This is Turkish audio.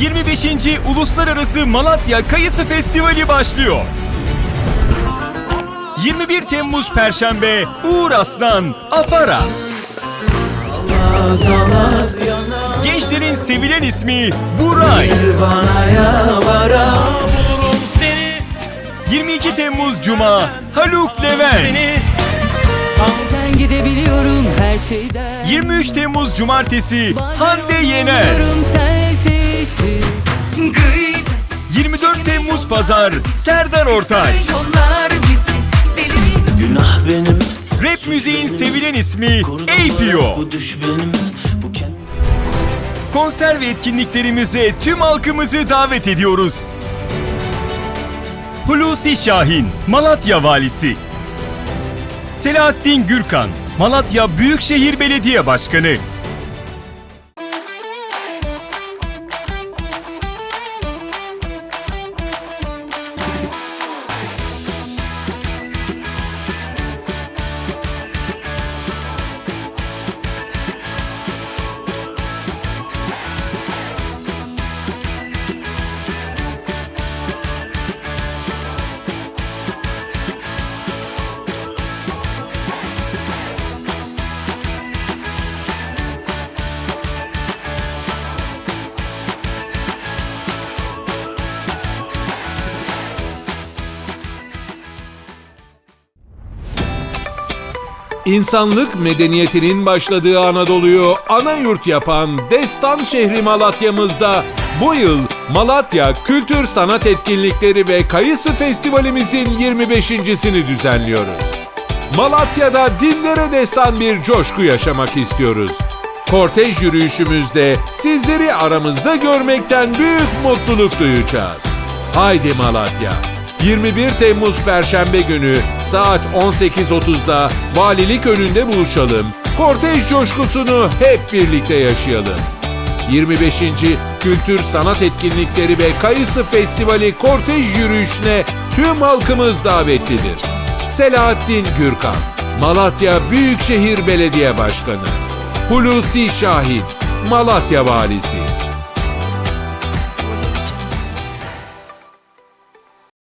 25. Uluslararası Malatya Kayısı Festivali başlıyor. 21 Temmuz Perşembe Uğur Aslan Afara. Gençlerin sevilen ismi Buray. 22 Temmuz Cuma Haluk Levent. Gidebiliyorum her şeyden 23 Temmuz Cumartesi Hande Yener. Yanıyorum sensizsin 24 Temmuz Pazar Serdar Ortaç. Günah benim Rap müziğin sevilen ismi APO. Konser ve etkinliklerimize tüm halkımızı davet ediyoruz. Hulusi Şahin, Malatya Valisi. Selahattin Gürkan, Malatya Büyükşehir Belediye Başkanı. İnsanlık medeniyetinin başladığı Anadolu'yu ana yurt yapan Destan şehri Malatya'mızda bu yıl Malatya Kültür Sanat Etkinlikleri ve Kayısı Festivalimizin 25.sini düzenliyoruz. Malatya'da dillere destan bir coşku yaşamak istiyoruz. Kortej yürüyüşümüzde sizleri aramızda görmekten büyük mutluluk duyacağız. Haydi Malatya! 21 Temmuz Perşembe günü saat 18.30'da valilik önünde buluşalım. Kortej coşkusunu hep birlikte yaşayalım. 25. Kültür Sanat Etkinlikleri ve Kayısı Festivali kortej yürüyüşüne tüm halkımız davetlidir. Selahattin Gürkan, Malatya Büyükşehir Belediye Başkanı. Hulusi Şahin, Malatya Valisi.